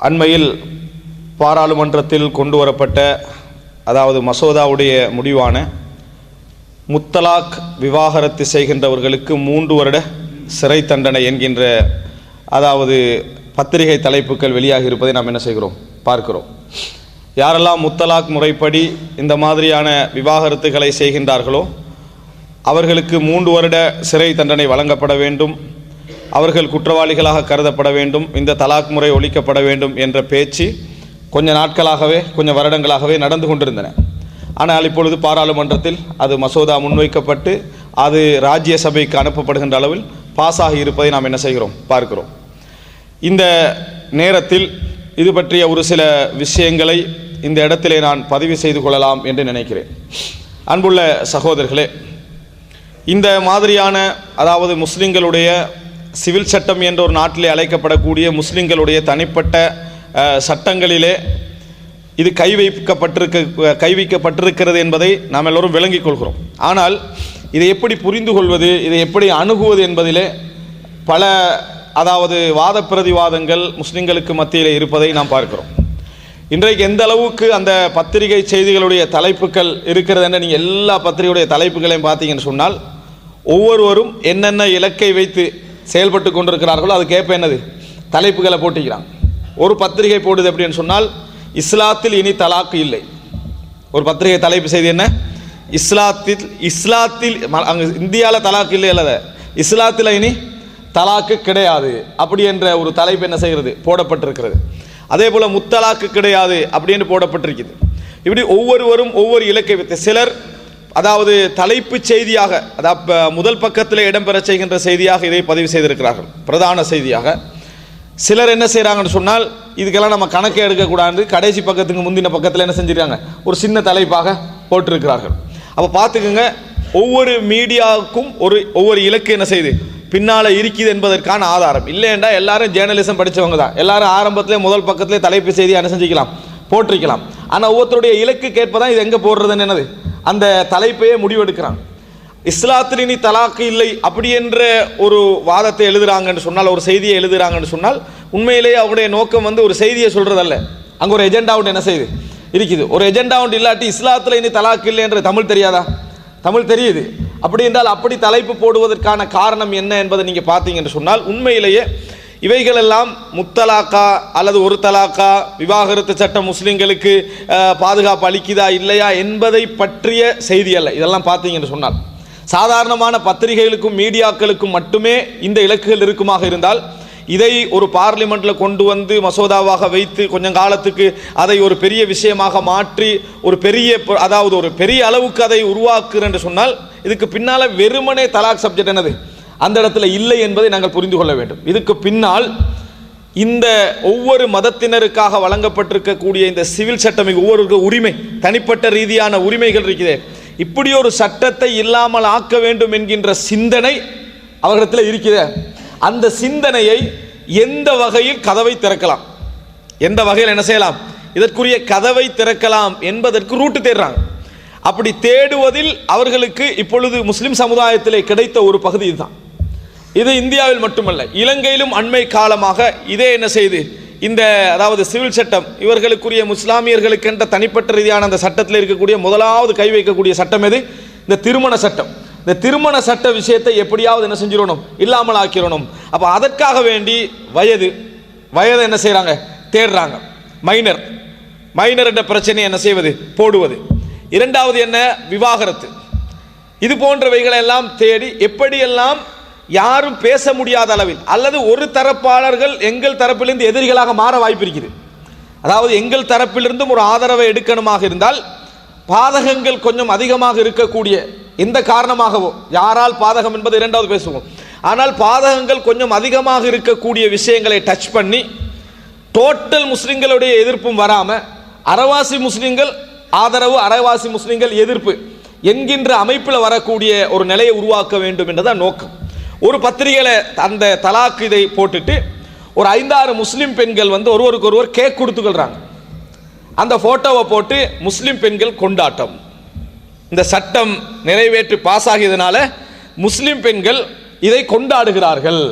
அண்மையில் பாராளுமன்றத்தில் கொண்டு வரப்பட்ட அதாவது மசோதாவுடைய முடிவான முத்தலாக் விவாகரத்து செய்கின்றவர்களுக்கு மூன்று வருட சிறை தண்டனை என்கின்ற அதாவது பத்திரிகை தலைப்புகள் வெளியாகி இருப்பதை நாம் என்ன செய்கிறோம்? பார்க்கிறோம். யாரெல்லாம் முத்தலாக் முறைப்படி இந்த மாதிரியான விவாகரத்துகளை செய்கின்றார்களோ அவர்களுக்கு மூன்று வருட சிறை தண்டனை வழங்கப்பட வேண்டும். அவர்கள் குற்றவாளிகளாக கருதப்பட வேண்டும் இந்த தலாக் முறை ஒழிக்கப்பட வேண்டும் என்ற பேச்சு கொஞ்ச நாட்களாகவே கொஞ்சம் வருடங்களாகவே நடந்து கொண்டிருந்தன. ஆனால் இப்பொழுது பாராளுமன்றத்தில் அது மசோதா முன்வைக்கப்பட்டு அது ராஜ்யசபைக்கு அனுப்பப்படுகின்ற அளவில் பாஸ் ஆகி இருப்பதை நாம் என்ன செய்கிறோம்? பார்க்கிறோம். இந்த நேரத்தில் இது பற்றிய ஒரு சில விஷயங்களை இந்த இடத்திலே நான் பதிவு செய்து கொள்ளலாம் என்று நினைக்கிறேன். அன்புள்ள சகோதரர்களே இந்த மாதிரியான அதாவது முஸ்லிம்களுடைய சிவில் சட்டம் என்ற ஒரு நாட்டிலே அழைக்கப்படக்கூடிய முஸ்லிம்களுடைய தனிப்பட்ட சட்டங்களிலே இது கை வைக்கப்பட்டிருக்க கை வைக்கப்பட்டிருக்கிறது என்பதை நாம் எல்லோரும் விளங்கிக் கொள்கிறோம். ஆனால் இதை எப்படி புரிந்து கொள்வது இதை எப்படி அணுகுவது என்பதிலே பல அதாவது வாத பிரதிவாதங்கள் முஸ்லிம்களுக்கு மத்தியில் இருப்பதை நாம் பார்க்கிறோம். இன்றைக்கு எந்த அளவுக்கு அந்த பத்திரிகை செய்திகளுடைய தலைப்புகள் இருக்கிறது என்று நீங்கள் எல்லா பத்திரிகையுடைய தலைப்புகளையும் பார்த்தீங்கன்னு சொன்னால் ஒவ்வொருவரும் என்னென்ன இலக்கை வைத்து செயல்பட்டு கொண்டிருக்கிறார்களோ அது ஏற்ப என்னது? தலைப்புகளை போட்டிக்கிறான். ஒரு பத்திரிகை போடுது அப்படின்னு சொன்னால் இஸ்லாத்தில் இனி தலாக்கு இல்லை. ஒரு பத்திரிகை தலைப்பு செய்தி என்ன? இஸ்லாத்தில் இஸ்லாத்தில் ம- இந்தியாவில் தலாக்கு இல்லை அல்லத இஸ்லாத்தில் இனி தலாக்கு கிடையாது. அப்படி என்ற ஒரு தலைப்பு என்ன செய்கிறது? போடப்பட்டிருக்கிறது. அதே போல் முத்தலாக்கு கிடையாது அப்படின்னு போடப்பட்டிருக்குது. இப்படி ஒவ்வொருவரும் ஒவ்வொரு இலக்கை வைத்து சிலர் அதாவது தலைப்புச் செய்தியாக அதாவது முதல் பக்கத்தில் இடம்பெற செய்கின்ற செய்தியாக இதை பதிவு செய்திருக்கிறார்கள். பிரதான செய்தியாக. சிலர் என்ன செய்கிறாங்கன்னு சொன்னால் இதுக்கெல்லாம் நம்ம கணக்கே எடுக்கக்கூடாது. கடைசி பக்கத்துக்கு முந்தின பக்கத்தில் என்ன செஞ்சிருக்காங்க? ஒரு சின்ன தலைப்பாக போட்டிருக்கிறார்கள். அப்போ பார்த்துக்குங்க ஒவ்வொரு மீடியாவுக்கும் ஒரு ஒவ்வொரு இலக்கு என்ன செய்யுது பின்னால் இருக்குது என்பதற்கான ஆதாரம். இல்லைண்டா எல்லாரும் ஜேர்னலிசம் படித்தவங்க தான். எல்லாரும் ஆரம்பத்திலே முதல் பக்கத்திலே தலைப்பு செய்தி என்ன செஞ்சுக்கலாம்? போட்டிருக்கலாம். ஆனால் ஒவ்வொருத்தருடைய இலக்கு கேட்பதான் இது எங்கே போடுறதுன்னு என்னது? அந்த தலைப்பையே முடிவெடுக்கிறாங்க இஸ்லாத்தில் இனி தலாக்கு இல்லை அப்படி என்ற ஒரு வாதத்தை எழுதுறாங்கன்னு சொன்னால் ஒரு செய்தியை எழுதுகிறாங்கன்னு சொன்னால் உண்மையிலேயே அவருடைய நோக்கம் வந்து ஒரு செய்தியை சொல்கிறதல்ல அங்கே ஒரு எஜெண்டா ஒன்று என்ன செய்யுது இருக்குது. ஒரு எஜெண்டா ஒன்று இல்லாட்டி இஸ்லாத்தில் இனி தலாக்கு இல்லை என்று தமிழ் தெரியாதா? தமிழ் தெரியுது. அப்படி என்றால் அப்படி தலைப்பு போடுவதற்கான காரணம் என்ன என்பதை நீங்கள் பார்த்தீங்கன்னு சொன்னால் உண்மையிலேயே இவைகளெல்லாம் முத்தலாக்கா அல்லது ஒரு தலாக்கா? விவாகரத்து சட்டம் முஸ்லீம்களுக்கு பாதுகாப்பு அளிக்குதா இல்லையா என்பதை பற்றிய செய்தி அல்ல. இதெல்லாம் பார்த்தீங்கன்னு சொன்னால். சாதாரணமான பத்திரிகைகளுக்கும் மீடியாக்களுக்கும் மட்டுமே இந்த இலக்குகள் இருக்குமாக இருந்தால் இதை ஒரு பார்லிமெண்ட்டில் கொண்டு வந்து மசோதாவாக வைத்து கொஞ்சம் காலத்துக்கு அதை ஒரு பெரிய விஷயமாக மாற்றி ஒரு பெரிய அதாவது ஒரு பெரிய அளவுக்கு அதை உருவாக்குறேன் என்று சொன்னால் இதுக்கு பின்னால் வெறுமனே தலாக் சப்ஜெக்ட் என்னது? அந்த இடத்துல இல்லை என்பதை நாங்கள் புரிந்து கொள்ள வேண்டும். இதுக்கு பின்னால் இந்த ஒவ்வொரு மதத்தினருக்காக வழங்கப்பட்டிருக்கக்கூடிய இந்த சிவில் சட்டம் ஒவ்வொரு உரிமை தனிப்பட்ட ரீதியான உரிமைகள் இருக்குது. இப்படி ஒரு சட்டத்தை இல்லாமல் ஆக்க வேண்டும் என்கின்ற சிந்தனை அவர்களிடத்தில் இருக்கிற அந்த சிந்தனையை எந்த வகையில் கதவை திறக்கலாம்? எந்த வகையில் என்ன செய்யலாம்? இதற்குரிய கதவை திறக்கலாம் என்பதற்கு ரூட்டு தேடுறாங்க. அப்படி தேடுவதில் அவர்களுக்கு இப்பொழுது முஸ்லிம் சமுதாயத்திலே கிடைத்த ஒரு பகுதி இதுதான். இது இந்தியாவில் மட்டுமல்ல இலங்கையிலும் அண்மை காலமாக இதே என்ன செய்து இந்த அதாவது சிவில் சட்டம் இவர்களுக்குரிய முஸ்லாமியர்களுக்கென்ற தனிப்பட்ட ரீதியான அந்த சட்டத்தில் இருக்கக்கூடிய முதலாவது கை வைக்கக்கூடிய சட்டம் எது? இந்த திருமண சட்டம். இந்த திருமண சட்ட விஷயத்தை எப்படியாவது என்ன செஞ்சிடணும்? இல்லாமல் ஆக்கிடணும் அப்போ அதற்காக வேண்டி வயது வயதை என்ன செய்கிறாங்க தேடுறாங்க. மைனர். மைனர் என்ற பிரச்சனையை என்ன செய்வது? போடுவது. இரண்டாவது என்ன? விவாகரத்து. இது போன்றவைகளை எல்லாம் தேடி எப்படியெல்லாம் யாரும் பேச முடியாத அளவில் அல்லது ஒரு தரப்பாளர்கள் எங்கள் தரப்பிலிருந்து எதிரிகளாக மாற வாய்ப்பு இருக்குது. அதாவது எங்கள் தரப்பிலிருந்தும் ஒரு ஆதரவை எடுக்கணுமாக இருந்தால் பாதகங்கள் கொஞ்சம் அதிகமாக இருக்கக்கூடிய எந்த காரணமாகவோ யாரால் பாதகம் என்பது இரண்டாவது பேசுவோம். ஆனால் பாதகங்கள் கொஞ்சம் அதிகமாக இருக்கக்கூடிய விஷயங்களை டச் பண்ணி டோட்டல் முஸ்லிம்களுடைய எதிர்ப்பும் வராமல் அறவாசி முஸ்லிம்கள் ஆதரவு அரவாசி முஸ்லிம்கள் எதிர்ப்பு என்கின்ற அமைப்பில் வரக்கூடிய ஒரு நிலையை உருவாக்க வேண்டும் என்றதான் நோக்கம். ஒரு பத்திரிகையில் அந்த தலாக்கு இதை போட்டுட்டு ஒரு ஐந்தாறு முஸ்லீம் பெண்கள் வந்து ஒருவருக்கு ஒருவர் கேக் கொடுத்துக்கொள்கிறாங்க அந்த ஃபோட்டோவை போட்டு முஸ்லீம் பெண்கள் கொண்டாட்டம். இந்த சட்டம் நிறைவேற்றி பாஸ் ஆகியதுனால முஸ்லீம் பெண்கள் இதை கொண்டாடுகிறார்கள்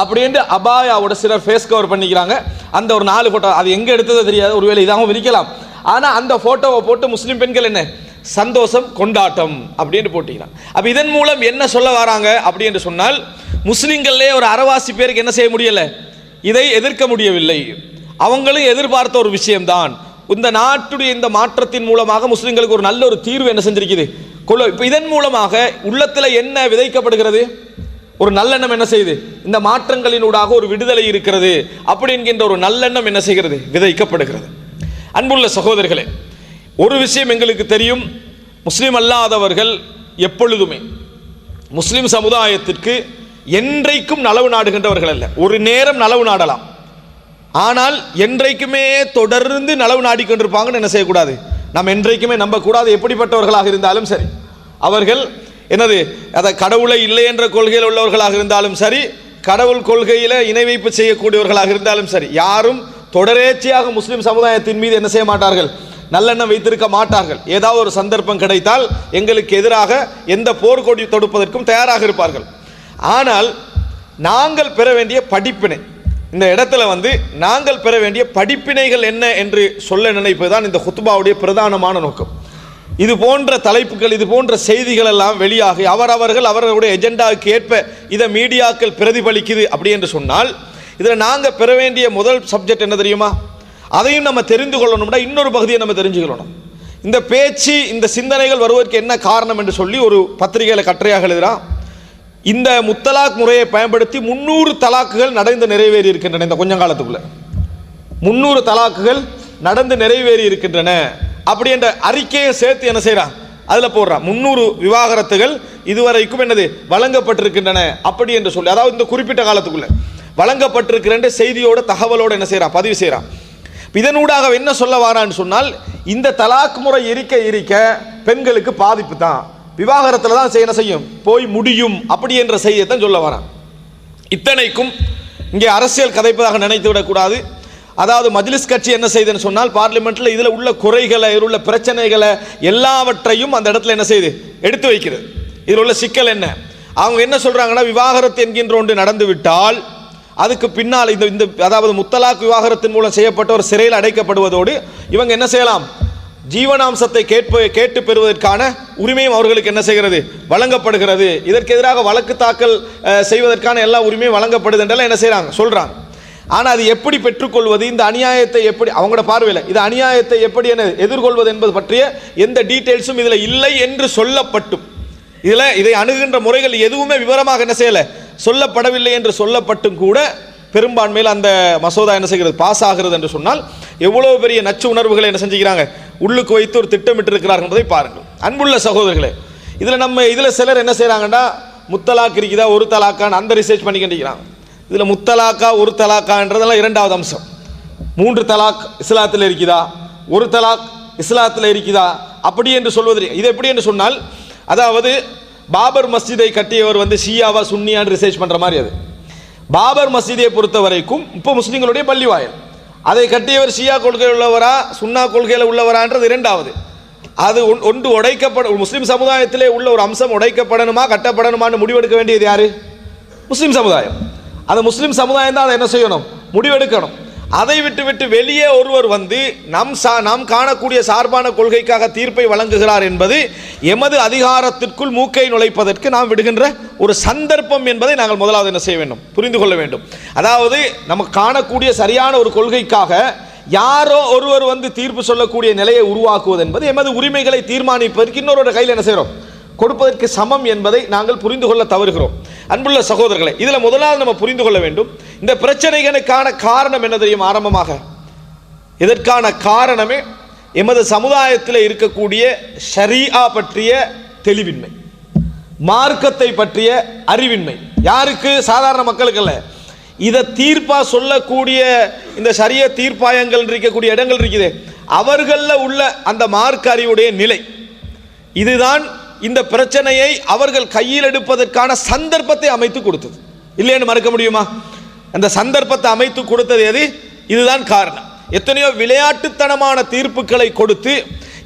அப்படின்ட்டு அபாயாவோட சிலர் ஃபேஸ் கவர் பண்ணிக்கிறாங்க. அந்த ஒரு நாலு ஃபோட்டோ அது எங்கே எடுத்ததோ தெரியாது. ஒருவேளை இதாகவும் விரிக்கலாம். ஆனால் அந்த ஃபோட்டோவை போட்டு முஸ்லீம் பெண்கள் என்ன? சந்தோஷம் கொண்டாட்டம் அப்படின்னு போட்டிங்கன்னா அப்போ இதன் மூலம் என்ன சொல்ல வராங்க அப்படி என்று சொன்னால் முஸ்லீம்களே ஒரு அறவாசி பேருக்கு என்ன செய்ய முடியலை? இதை எதிர்க்க முடியவில்லை. அவங்களும் எதிர்பார்த்த ஒரு விஷயம்தான். இந்த நாட்டுடைய இந்த மாற்றத்தின் மூலமாக முஸ்லீம்களுக்கு ஒரு நல்ல ஒரு தீர்வு என்ன செஞ்சிருக்குது? கொள்ள இப்போ இதன் மூலமாக உள்ளத்தில் என்ன விதைக்கப்படுகிறது? ஒரு நல்லெண்ணம் என்ன செய்யுது? இந்த மாற்றங்களினூடாக ஒரு விடுதலை இருக்கிறது அப்படி என்கின்ற ஒரு நல்லெண்ணம் என்ன செய்கிறது? விதைக்கப்படுகிறது. அன்புள்ள சகோதரர்களே ஒரு விஷயம் எங்களுக்கு தெரியும். முஸ்லீம் அல்லாதவர்கள் எப்பொழுதுமே முஸ்லீம் சமுதாயத்திற்கு என்றைக்கும் நலவு நாடுகின்றவர்கள் அல்ல. ஒரு நேரம் நலவு நாடலாம். ஆனால் என்றைக்குமே தொடர்ந்து நலவு நாடிக்கொண்டிருப்பாங்கன்னு என்ன செய்யக்கூடாது? நாம் என்றைக்குமே நம்பக்கூடாது. எப்படிப்பட்டவர்களாக இருந்தாலும் சரி. அவர்கள் என்னது? அதை கடவுளை இல்லை என்ற கொள்கையில் உள்ளவர்களாக இருந்தாலும் சரி கடவுள் கொள்கையில் இணை வைப்பு செய்யக்கூடியவர்களாக இருந்தாலும் சரி யாரும் தொடரேச்சியாக முஸ்லீம் சமுதாயத்தின் மீது என்ன செய்ய மாட்டார்கள்? நல்லெண்ணம் வைத்திருக்க மாட்டார்கள். ஏதாவது ஒரு சந்தர்ப்பம் கிடைத்தால் எங்களுக்கு எதிராக எந்த போர்க்கொடி தொடுப்பதற்கும் தயாராக இருப்பார்கள். ஆனால் நாங்கள் பெற வேண்டிய படிப்பினை இந்த இடத்துல வந்து நாங்கள் பெற வேண்டிய படிப்பினைகள் என்ன என்று சொல்ல நினைப்பதுதான் இந்த ஹுத்துபாவுடைய பிரதானமான நோக்கம். இது போன்ற தலைப்புகள் இது போன்ற செய்திகள் எல்லாம் வெளியாகி அவரவர்கள் அவர்களுடைய எஜெண்டாவுக்கு ஏற்ப இதை மீடியாக்கள் பிரதிபலிக்குது அப்படி என்று சொன்னால் இதில் நாங்கள் பெற வேண்டிய முதல் சப்ஜெக்ட் என்ன தெரியுமா? அதையும் நம்ம தெரிந்து கொள்ளணும்னா இன்னொரு பகுதியை நம்ம தெரிஞ்சுக்கணும். இந்த பேச்சு இந்த சிந்தனைகள் வருவதற்கு என்ன காரணம் என்று சொல்லி ஒரு பத்திரிகையில் கட்டுரையாக எழுதுகிறான் இந்த முத்தலாக் முறையை பயன்படுத்தி முன்னூறு தலாக்குகள் நடந்து நிறைவேறி இருக்கின்றன இந்த கொஞ்ச காலத்துக்குள்ள. முன்னூறு தலாக்குகள் நடந்து நிறைவேறி இருக்கின்றன. அப்படி என்ற அறிக்கையை சேர்த்து என்ன செய்கிறான் அதில் போடுறான். முன்னூறு விவாகரத்துகள் இதுவரைக்கும் என்னது? வழங்கப்பட்டிருக்கின்றன. அப்படி என்று சொல்லி அதாவது இந்த குறிப்பிட்ட காலத்துக்குள்ள. வழங்கப்பட்டிருக்கிற செய்தியோட தகவலோடு என்ன செய்கிறான் பதிவு செய்கிறான் இதனூடாக என்ன சொல்ல வாரான்னு சொன்னால் இந்த தலாக் முறை இருக்க இருக்க பெண்களுக்கு பாதிப்பு தான். விவாகரத்தில் தான் செய்ய என்ன செய்யும்? போய் முடியும். அப்படி என்ற செய்தியை தான் சொல்ல வரான். இத்தனைக்கும் இங்கே அரசியல் கதைப்பதாக நினைத்து விடக்கூடாது. அதாவது மஜ்லிஸ் கட்சி என்ன செய்யுதுன்னு சொன்னால் பார்லிமெண்ட்டில் இதில் உள்ள குறைகளை இதில் உள்ள பிரச்சனைகளை எல்லாவற்றையும் அந்த இடத்துல என்ன செய்யுது எடுத்து வைக்கிறது. இதில் உள்ள சிக்கல் என்ன? அவங்க என்ன சொல்கிறாங்கன்னா விவாகரத்து என்கின்ற ஒன்று நடந்துவிட்டால் விட்டால் அதுக்கு பின்னால் இந்த இந்த அதாவது முத்தலாக் விவாகரத்தின் மூலம் செய்யப்பட்ட ஒரு சிறையில் அடைக்கப்படுவதோடு இவங்க என்ன செய்யலாம்? ஜீவனாம்சத்தை கேட்ப கேட்டு பெறுவதற்கான உரிமையும் அவர்களுக்கு என்ன செய்கிறது? வழங்கப்படுகிறது. இதற்கு எதிராக வழக்கு தாக்கல் செய்வதற்கான எல்லா உரிமையும் வழங்கப்படுது என்றெல்லாம் என்ன செய்கிறாங்க சொல்கிறாங்க ஆனால் அது எப்படி பெற்றுக்கொள்வது? இந்த அநியாயத்தை எப்படி அவங்களோட பார்வையில் இது அநியாயத்தை எப்படி என எதிர்கொள்வது என்பது பற்றிய எந்த டீட்டெயில்ஸும் இதில் இல்லை என்று சொல்லப்பட்டும். இதில் இதை அணுகுகின்ற முறைகள் எதுவுமே விவரமாக என்ன செய்யலை? சொல்லப்படவில்லை என்று சொல்லப்பட்டும் கூட பெரும்பான்மையில் அந்த மசோதா என்ன செய்கிறது? பாஸ் ஆகிறது என்று சொன்னால் எவ்வளவு பெரிய நச்சு உணர்வுகளை என்ன செஞ்சுக்கிறாங்க? உள்ளுக்கு வைத்து ஒரு திட்டமிட்டு இருக்கிறார்கள் என்பதை பாருங்கள். அன்புள்ள சகோதரர்களே இதில் நம்ம இதில் சிலர் என்ன செய்கிறாங்கன்னா முத்தலாக் இருக்குதா ஒரு தலாக்கான்னு அந்த ரிசர்ச் பண்ணிக்கிட்டிருக்கிறாங்க. இதில் முத்தலாக்கா ஒரு தலாக்கான்றதெல்லாம் இரண்டாவது அம்சம். மூன்று தலாக் இஸ்லாத்தில் இருக்குதா? ஒரு தலாக் இஸ்லாத்தில் இருக்குதா? அப்படி என்று சொல்வது இது எப்படி என்று சொன்னால் அதாவது பாபர் மஸ்ஜிதை கட்டியவர் வந்து ஷியாவா சுன்னியான்னு ரிசர்ச் பண்ணுற மாதிரி அது. பாபர் மசீதியை பொறுத்த வரைக்கும் இப்போ முஸ்லீம்களுடைய பள்ளிவாயல் அதை கட்டியவர் ஷியா கொள்கையில் உள்ளவரா சுன்னா கொள்கையில் உள்ளவரான்றது இரண்டாவது. அது ஒன்- ஒன்று உடைக்கப்பட ஒரு முஸ்லீம் சமுதாயத்திலே உள்ள ஒரு அம்சம் உடைக்கப்படணுமா கட்டப்படணுமான்னு முடிவெடுக்க வேண்டியது யாரு? முஸ்லீம் சமுதாயம். அந்த முஸ்லீம் சமுதாயம் தான் அதை என்ன செய்யணும்? முடிவெடுக்கணும். அதை விட்டு விட்டு வெளியே ஒருவர் வந்து நம் சா நாம் காணக்கூடிய சார்பான கொள்கைக்காக தீர்ப்பை வழங்குகிறார் என்பது எமது அதிகாரத்திற்குள் மூக்கை நுழைப்பதற்கு நாம் விடுகின்ற ஒரு சந்தர்ப்பம் என்பதை நாங்கள் முதலாவது என்ன செய்ய வேண்டும்? புரிந்து கொள்ள வேண்டும். அதாவது நமக்கு காணக்கூடிய சரியான ஒரு கொள்கைக்காக யாரோ ஒருவர் வந்து தீர்ப்பு சொல்லக்கூடிய நிலையை உருவாக்குவது என்பது எமது உரிமைகளை தீர்மானிப்பதற்கு இன்னொரு கையில் என்ன செய்கிறோம்? கொடுப்பதற்கு சமம் என்பதை நாங்கள் புரிந்து கொள்ள தவறுகிறோம். அன்புள்ள சகோதரர்களே இதில் முதலாவது நம்ம புரிந்து கொள்ள வேண்டும். இந்த பிரச்சனைகளுக்கான காரணம் என்ன தெரியும்? ஆரம்பமாக. இதற்கான காரணமே எமது சமுதாயத்தில் இருக்கக்கூடிய ஷரீஆ பற்றிய தெளிவின்மை. மார்க்கத்தை பற்றிய அறிவின்மை. யாருக்கு? சாதாரண மக்களுக்கு இல்லை இதை தீர்ப்பா சொல்லக்கூடிய இந்த சரிய தீர்ப்பாயங்கள் இருக்கக்கூடிய இடங்கள் இருக்குது. அவர்களில் உள்ள அந்த மார்க்க அறிவுடைய நிலை. இதுதான் இந்த பிரச்சனையை அவர்கள் கையில் எடுப்பதற்கான சந்தர்ப்பத்தை அமைத்து கொடுத்தது. இல்லைன்னு மறுக்க முடியுமா? அந்த சந்தர்ப்பத்தை அமைத்து கொடுத்தது எது? இதுதான் காரணம். எத்தனையோ விளையாட்டுத்தனமான தீர்ப்புகளை கொடுத்து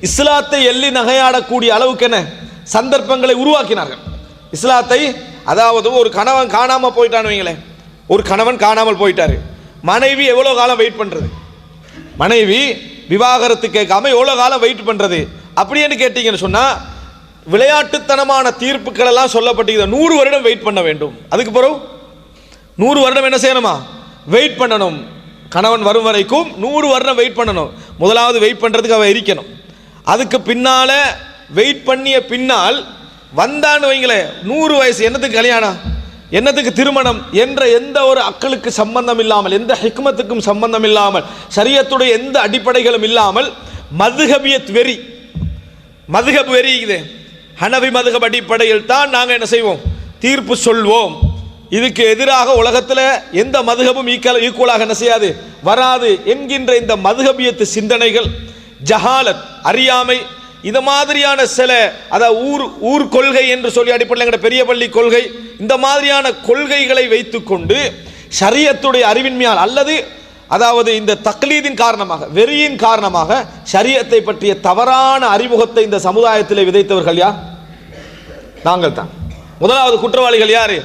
இஸ்லாத்தை எள்ளி நகையாடக்கூடிய அளவுக்கு என்ன? சந்தர்ப்பங்களை உருவாக்கினார்கள். இஸ்லாத்தை அதாவது ஒரு கணவன் காணாமல் போயிட்டான்னு வைங்களேன். ஒரு கணவன் காணாமல் போயிட்டாரு. மனைவி எவ்வளோ காலம் வெயிட் பண்ணுறது மனைவி விவாகரத்து கேட்காம எவ்வளோ காலம் வெயிட் பண்ணுறது அப்படின்னு கேட்டிங்கன்னு சொன்னால் விளையாட்டுத்தனமான தீர்ப்புகள் எல்லாம் சொல்லப்பட்டிருக்கிறது நூறு வருடம் வெயிட் பண்ண வேண்டும். அதுக்கு பிறகு நூறு வருடம் என்ன செய்யணுமா? வெயிட் பண்ணணும். கணவன் வரும் வரைக்கும் நூறு வருடம் வெயிட் பண்ணணும். முதலாவது வெயிட் பண்ணுறதுக்கு அவ இருக்கணும் அதுக்கு பின்னால் வெயிட் பண்ணிய பின்னால் வந்தான்னு வைங்களேன் நூறு வயசு என்னத்துக்கு கல்யாணம்? என்னத்துக்கு திருமணம்? என்ற எந்த ஒரு அக்களுக்கு சம்பந்தம் இல்லாமல் எந்த ஹிக்மத்துக்கும் சம்பந்தம் இல்லாமல் சரியத்துடைய எந்த அடிப்படைகளும் இல்லாமல் மதுகபியத் வெறி மதுகப் வெறி இது ஹனவி மதுகப் அடிப்படையில் தான் நாங்கள் என்ன செய்வோம்? தீர்ப்பு சொல்வோம். இதுக்கு எதிராக உலகத்தில் எந்த மதுகபும் ஈக்கல் ஈக்குவலாக என்ன செய்யாது? வராது என்கின்ற இந்த மதுகபியத்து சிந்தனைகள் ஜஹாலத் அறியாமை இது மாதிரியான சில அதாவது ஊர் ஊர் கொள்கை என்று சொல்லி அடிப்படையில் எங்கட பெரிய பள்ளி கொள்கை இந்த மாதிரியான கொள்கைகளை வைத்துக்கொண்டு சரியத்துடைய அறிவின்மையால் அல்லது அதாவது இந்த தக்லீதின் காரணமாக வெறியின் காரணமாக சரியத்தை பற்றிய தவறான அறிமுகத்தை இந்த சமுதாயத்தில் விதைத்தவர்கள் யார்? நாங்கள் தான். முதலாவது குற்றவாளிகள் யாரு?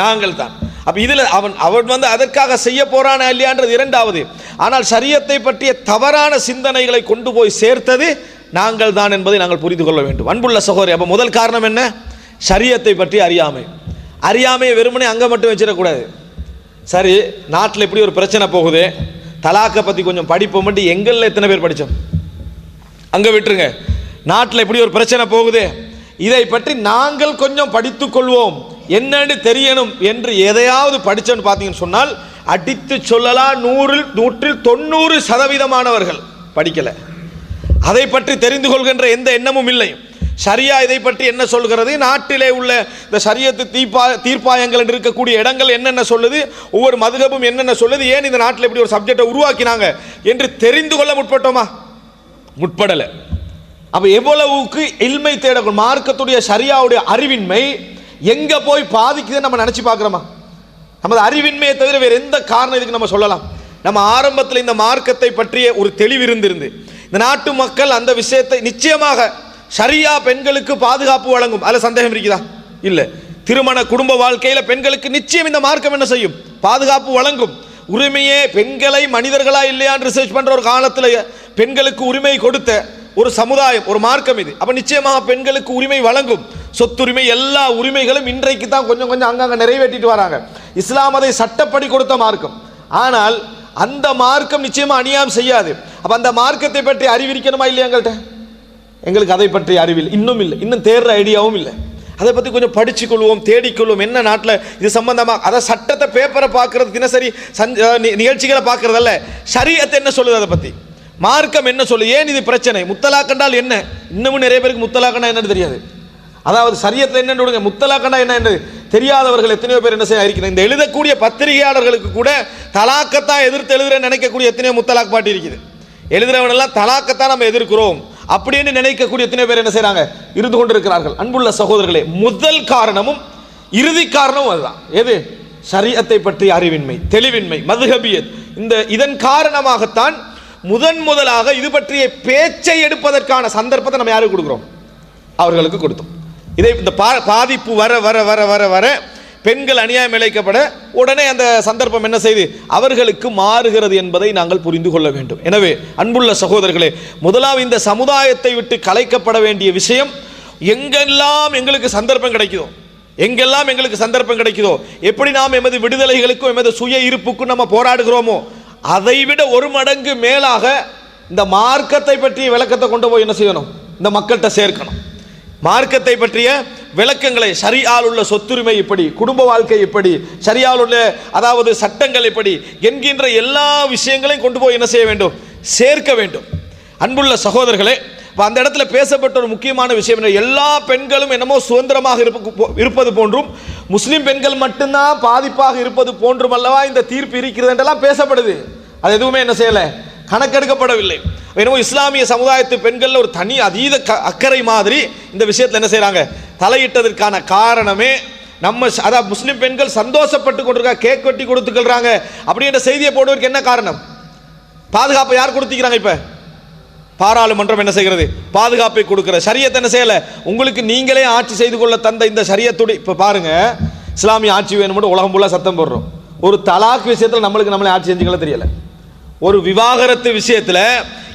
நாங்கள் தான். அப்போ இதில் அவன் அவன் வந்து அதற்காக செய்ய போறானா இல்லையான்றது இரண்டாவது. ஆனால் சரியத்தை பற்றிய தவறான சிந்தனைகளை கொண்டு போய் சேர்த்தது நாங்கள் தான் என்பதை நாங்கள் புரிந்து கொள்ள வேண்டும். அன்புள்ள சகோதரி அப்போ முதல் காரணம் என்ன? சரியத்தை பற்றி அறியாமை. அறியாமையை வெறுமனே அங்கே மட்டும் வச்சிடக்கூடாது. சரி நாட்டில் இப்படி ஒரு பிரச்சனை போகுது. தலாக்கை பற்றி கொஞ்சம் படிப்போம் மட்டும் எங்களில் எத்தனை பேர் படித்தோம் அங்கே விட்டுருங்க. நாட்டில் இப்படி ஒரு பிரச்சனை போகுது. இதை பற்றி நாங்கள் கொஞ்சம் படித்துக்கொள்வோம் என்னன்னு தெரியணும் என்று எதையாவது படித்தோன்னு பார்த்தீங்கன்னு சொன்னால் அடித்து சொல்லலாம் நூறில் நூற்றில் தொண்ணூறு சதவீதமானவர்கள் படிக்கலை. அதை பற்றி தெரிந்து கொள்கின்ற எந்த எண்ணமும் இல்லை. சரியா இதை பற்றி என்ன சொல்கிறது? நாட்டிலே உள்ள இந்த சரியத்து தீப்பா தீர்ப்பாயங்கள் என்று இருக்கக்கூடிய இடங்கள் என்னென்ன சொல்லுது? ஒவ்வொரு மதுகபும் என்னென்ன சொல்லுது? ஏன் இந்த நாட்டில் இப்படி ஒரு சப்ஜெக்டை உருவாக்கினாங்க? என்று தெரிந்து கொள்ள முற்பட்டோமா? முற்படலை. அப்போ எவ்வளவுக்கு இல்மை தேடக்கூடும் மார்க்கத்துடைய சரியாவுடைய அறிவின்மை எங்கே போய் பாதிக்குதுன்னு நம்ம நினச்சி பார்க்குறோமா? நமது அறிவின்மையை தவிர வேறு எந்த காரணம் இதுக்கு நம்ம சொல்லலாம்? நம்ம ஆரம்பத்தில் இந்த மார்க்கத்தை பற்றிய ஒரு தெளிவு இருந்திருந்து இந்த நாட்டு மக்கள் அந்த விஷயத்தை நிச்சயமாக ஷரியா பெண்களுக்கு பாதுகாப்பு வழங்கும். அதில் சந்தேகம் இருக்குதா? இல்லை. திருமண குடும்ப வாழ்க்கையில் பெண்களுக்கு நிச்சயம் இந்த மார்க்கம் என்ன செய்யும்? பாதுகாப்பு வழங்கும். உரிமையே பெண்களை மனிதர்களா இல்லையான்னு ரிசர்ச் பண்ணுற ஒரு காலத்தில் பெண்களுக்கு உரிமை கொடுத்த ஒரு சமுதாயம் ஒரு மார்க்கம் இது. அப்போ நிச்சயமாக பெண்களுக்கு உரிமை வழங்கும். சொத்துரிமை எல்லா உரிமைகளும் இன்றைக்கு தான் கொஞ்சம் கொஞ்சம் அங்கங்கே நிறைவேற்றிட்டு வராங்க. இஸ்லாம் அதை சட்டப்படி கொடுத்த மார்க்கம். ஆனால் அந்த மார்க்கம் நிச்சயமாக அநியாயம் செய்யாது. அப்போ அந்த மார்க்கத்தை பற்றி அறிவிக்கணுமா இல்லையா எங்கள்கிட்ட எங்களுக்கு அதை பற்றி அறிவில் இன்னும் இல்லை. இன்னும் தேடுற ஐடியாவும் இல்லை. அதை பற்றி கொஞ்சம் படிச்சுக்கொள்வோம் தேடிக்கொள்வோம் என்ன நாட்டில் இது சம்பந்தமாக அதை சட்டத்தை பேப்பரை பார்க்குறது தினசரி சந் நி- நிகழ்ச்சிகளை பார்க்குறதல்ல. சரியத்தை என்ன சொல்லுது அதை பற்றி மார்க்கம் என்ன சொல்லு? ஏன் இது பிரச்சனை? முத்தலாக்கண்டால் என்ன? இன்னமும் நிறைய பேருக்கு முத்தலாக்கண்டா என்னன்னு தெரியாது. அதாவது சரியத்தில் என்னன்னு விடுங்க. முத்தலாக்கண்டா என்ன என்று தெரியாதவர்கள் எத்தனையோ பேர் என்ன செய்ய இருக்கிறது இந்த எழுதக்கூடிய பத்திரிகையாளர்களுக்கு கூட தலாக்கத்தான் எதிர்த்து எழுதுறேன்னு நினைக்கக்கூடிய எத்தனையோ முத்தலாக் பாட்டி இருக்குது. எழுதுறவனெல்லாம் தலாக்கத்தான் நம்ம எதிர்க்கிறோம். அப்படின்னு நினைக்கக்கூடிய எத்தனை பேர் என்ன செய்கிறாங்க இருந்து கொண்டிருக்கிறார்கள். அன்புள்ள சகோதரர்களே முதல் காரணமும் இறுதி காரணமும் அதுதான். எது? சரியத்தை பற்றிய அறிவின்மை தெளிவின்மை மதுகபியத் இந்த இதன் காரணமாகத்தான் முதன் முதலாக இது பற்றிய பேச்சை எடுப்பதற்கான சந்தர்ப்பத்தை நம்ம யாருக்கு கொடுக்குறோம்? அவர்களுக்கு கொடுத்தோம். இதை இந்த பா- பாதிப்பு வர வர வர வர வர பெண்கள் அநியாயம் இழைக்கப்பட உடனே அந்த சந்தர்ப்பம் என்ன செய்து? அவர்களுக்கு மாறுகிறது என்பதை நாங்கள் புரிந்து கொள்ள வேண்டும். எனவே அன்புள்ள சகோதரர்களே முதலாவது இந்த சமுதாயத்தை விட்டு கலைக்கப்பட வேண்டிய விஷயம் எங்கெல்லாம் எங்களுக்கு சந்தர்ப்பம் கிடைக்குதோ எங்கெல்லாம் எங்களுக்கு சந்தர்ப்பம் கிடைக்குதோ எப்படி நாம் எமது விடுதலைகளுக்கும் எமது சுய இருப்புக்கும் நம்ம போராடுகிறோமோ அதை விட ஒரு மடங்கு மேலாக இந்த மார்க்கத்தை பற்றிய விளக்கத்தை கொண்டு போய் என்ன செய்யணும்? இந்த மக்கள்கிட்ட சேர்க்கணும். மார்க்கத்தை பற்றிய விளக்கங்களை சரியால் உள்ள சொத்துரிமை இப்படி குடும்ப வாழ்க்கை இப்படி சரியால் உள்ள அதாவது சட்டங்கள் இப்படி என்கின்ற எல்லா விஷயங்களையும் கொண்டு போய் என்ன செய்ய வேண்டும்? சேர்க்க வேண்டும். அன்புள்ள சகோதரர்களே இப்போ அந்த இடத்துல பேசப்பட்ட ஒரு முக்கியமான விஷயம் என்ன? எல்லா பெண்களும் என்னமோ சுதந்திரமாக இருப்பது போன்றும் முஸ்லீம் பெண்கள் மட்டும்தான் பாதிப்பாக இருப்பது போன்றும் அல்லவா இந்த தீர்ப்பு இருக்கிறது என்றெல்லாம் பேசப்படுது. அது எதுவுமே என்ன செய்யலை? கணக்கெடுக்கப்படவில்லை. என்னமோ இஸ்லாமிய சமுதாயத்து பெண்களில் ஒரு தனி அதீத க- அக்கறை மாதிரி இந்த விஷயத்தில் என்ன செய்கிறாங்க தலையிட்டதற்கான காரணமே நம்ம அதாவது முஸ்லீம் பெண்கள் சந்தோஷப்பட்டு கொண்டிருக்கா கேக் வெட்டி கொடுத்துக்கிறாங்க அப்படின்ற செய்தியை போடுவதற்கு என்ன காரணம்? பாதுகாப்பை யார் கொடுத்துக்கிறாங்க இப்போ? பாராளுமன்றம் என்ன செய்கிறது? பாதுகாப்பை கொடுக்கிற சரியத்தை என்ன செய்யலை? உங்களுக்கு நீங்களே ஆட்சி செய்து கொள்ள தந்த இந்த சரியத்துடி இப்போ பாருங்க இஸ்லாமிய ஆட்சி வேணும்னு உலகம் ஃபுல்லாக சத்தம் போடுறோம். ஒரு தலாக் விஷயத்தில் நம்மளுக்கு நம்மளை ஆட்சி செஞ்சுக்கலாம் தெரியல. ஒரு விவாகரத்து விஷயத்தில்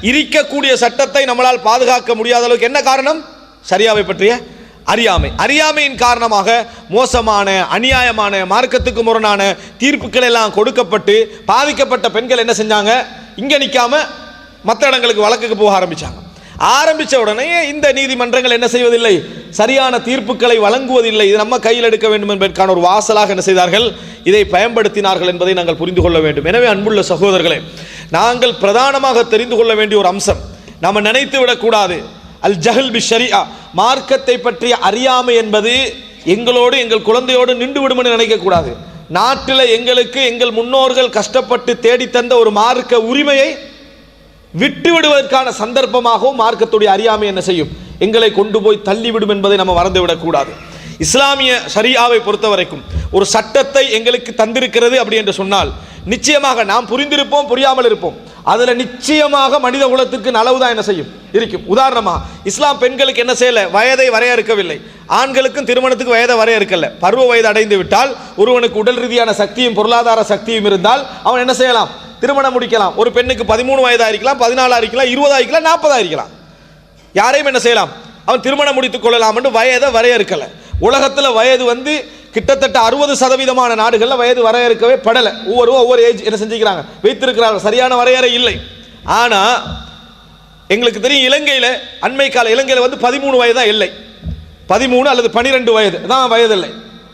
இருக்கக்கூடிய சட்டத்தை நம்மளால் பாதுகாக்க முடியாத அளவுக்கு என்ன காரணம்? சரியாவை பற்றிய அறியாமை. அறியாமையின் காரணமாக மோசமான அநியாயமான மார்க்கத்துக்கு முரணான தீர்ப்புகள் எல்லாம் கொடுக்கப்பட்டு பாதிக்கப்பட்ட பெண்கள் என்ன செஞ்சாங்க? இங்கே நிற்காம மற்ற இடங்களுக்கு வழக்குக்கு போக ஆரம்பித்தாங்க ஆரம்பித்த உடனே இந்த நீதிமன்றங்கள் என்ன செய்வதில்லை? சரியான தீர்ப்புகளை வழங்குவதில்லை. இது நம்ம கையில் எடுக்க வேண்டும் என்பதற்கான ஒரு வாசலாக என்ன செய்தார்கள்? இதை பயன்படுத்தினார்கள் என்பதை நாங்கள் புரிந்து கொள்ள வேண்டும். எனவே அன்புள்ள சகோதரர்களே நாங்கள் பிரதானமாக தெரிந்து கொள்ள வேண்டிய ஒரு அம்சம். நாம் நினைத்து விடக்கூடாது. அல் ஜஹல் பி ஷரியா மார்க்கத்தை பற்றி அறியாமை என்பது எங்களோடு எங்கள் குழந்தையோடு நின்று விடும் என்று நினைக்கக்கூடாது. நாட்டில் எங்களுக்கு எங்கள் முன்னோர்கள் கஷ்டப்பட்டு தேடித் தந்த ஒரு மார்க்க உரிமையை விட்டு விடுவதற்கான சந்தர்ப்பமாகவும் மார்க்கத்துடைய அறியாமை என்ன செய்யும்? எங்களை கொண்டு போய் தள்ளிவிடும் என்பதை நம்ம மறந்துவிடக்கூடாது. இஸ்லாமிய ஷரியாவை பொறுத்த வரைக்கும் ஒரு சட்டத்தை எங்களுக்கு தந்திருக்கிறது அப்படி என்று சொன்னால் நிச்சயமாக நாம் புரிந்திருப்போம் புரியாமல் இருப்போம். அதுல நிச்சயமாக மனித குலத்துக்கு நலவு தான் என்ன செய்யும்? இருக்கும். உதாரணமா இஸ்லாம் பெண்களுக்கு என்ன செய்யல? வயதை வரையறுக்கவில்லை ஆண்களுக்கும் திருமணத்துக்கு வயதை வரையறுக்கல பருவ வயது அடைந்து விட்டால் ஒருவனுக்கு உடல் ரீதியான சக்தியும் பொருளாதார சக்தியும் இருந்தால் அவன் என்ன செய்யலாம்? திருமணம் முடிக்கலாம். ஒரு பெண்ணுக்கு பதிமூணு வயதா இருக்கலாம் பதினாலா இருக்கலாம் இருபதா இருக்கலாம் நாற்பதா இருக்கலாம் யாரையும் என்ன செய்யலாம்? அவன் திருமணம் முடித்துக் கொள்ளலாம் என்று வயதை வரையறுக்கலை. உலகத்தில் வயது வந்து கிட்டத்தட்ட அறுபது சதவீதமான நாடுகளில் வயது வரையறுக்கவே படலை. ஒவ்வொரு ஒவ்வொரு ஏஜ் என்ன செஞ்சுக்கிறாங்க? வைத்திருக்கிறார்கள் சரியான வரையறை இல்லை. ஆனால் எங்களுக்கு தெரியும் இலங்கையில் அண்மை கால இலங்கையில் வந்து பதிமூணு வயது தான் இல்லை. பதிமூணு அல்லது பனிரெண்டு வயது தான் வயது இல்லை.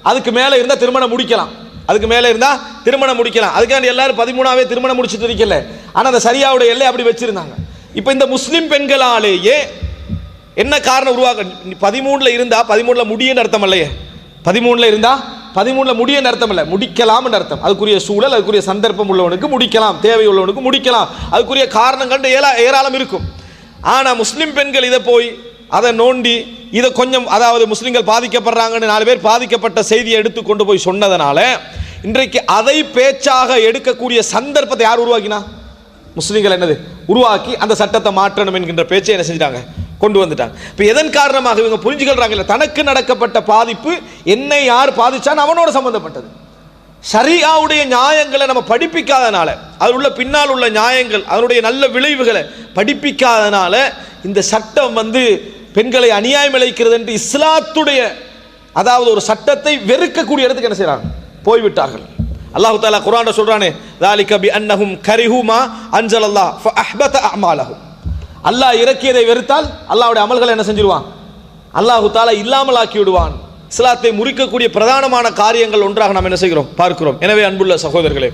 அதுக்கு மேலே இருந்தால் திருமணம் முடிக்கலாம். அதுக்கு மேலே இருந்தால் திருமணம் முடிக்கலாம். அதுக்காண்டி எல்லாரும் பதிமூணாவே திருமணம் முடிச்சுட்டு இருக்கல. ஆனால் அந்த சரியாவுடைய எல்லை அப்படி வச்சுருந்தாங்க. இப்போ இந்த முஸ்லீம் பெண்களாலேயே என்ன காரணம் உருவாக்க பதிமூணில் இருந்தால் பதிமூணில் முடியன்னு அர்த்தம் இல்லையே. பதிமூணில் இருந்தால் பதிமூணில் முடியன்னு அர்த்தம் இல்லை. முடிக்கலாம்னு அர்த்தம். அதுக்குரிய சூழல் அதுக்குரிய சந்தர்ப்பம் உள்ளவனுக்கு முடிக்கலாம். தேவை உள்ளவனுக்கு முடிக்கலாம். அதுக்குரிய காரணம் கண்டு ஏலா ஏராளம் இருக்கும். ஆனால் முஸ்லீம் பெண்கள் இதை போய் அதை நோண்டி இதை கொஞ்சம் அதாவது முஸ்லீம்கள் பாதிக்கப்படுறாங்கன்னு நாலு பேர் பாதிக்கப்பட்ட செய்தியை எடுத்து கொண்டு போய் சொன்னதனால இன்றைக்கு அதை பேச்சாக எடுக்கக்கூடிய சந்தர்ப்பத்தை யார் உருவாக்கினா? முஸ்லீம்கள் என்னது? உருவாக்கி அந்த சட்டத்தை மாற்றணும் என்கின்ற பேச்சை என்ன செஞ்சிட்டாங்க? கொண்டு வந்துட்டாங்க. இப்போ எதன் காரணமாக இவங்க புரிஞ்சுக்கிறாங்கல்ல தனக்கு நடக்கப்பட்ட பாதிப்பு என்னை யார் பாதிச்சான்னு அவனோட சம்மந்தப்பட்டது சரியாவுடைய நியாயங்களை நம்ம படிப்பிக்காதனால அது உள்ள பின்னால் உள்ள நியாயங்கள் அதனுடைய நல்ல விளைவுகளை படிப்பிக்காதனால இந்த சட்டம் வந்து பெண்களை அநியாயம் இழைக்கிறது என்று இஸ்லாத்துடைய அதாவது ஒரு சட்டத்தை வெறுக்கக்கூடிய இடத்துக்கு என்ன செய்கிறாங்க போய்விட்டார்கள். அல்லாஹு தாலா குரான் சொல்றானே தாலிகபி அன்னஹும் கரிஹுமா அஞ்சல் அல்லாஹ் அஹ்பத் அமாலஹும் அல்லாஹ் இறக்கியதை வெறுத்தால் அல்லாஹ்வுடைய அமல்களை என்ன செஞ்சிருவான்? அல்லாஹு தாலா இல்லாமல் ஆக்கி விடுவான். இஸ்லாத்தை முறிக்கக்கூடிய பிரதானமான காரியங்கள் ஒன்றாக நாம் என்ன செய்கிறோம்? பார்க்கிறோம். எனவே அன்புள்ள சகோதரர்களே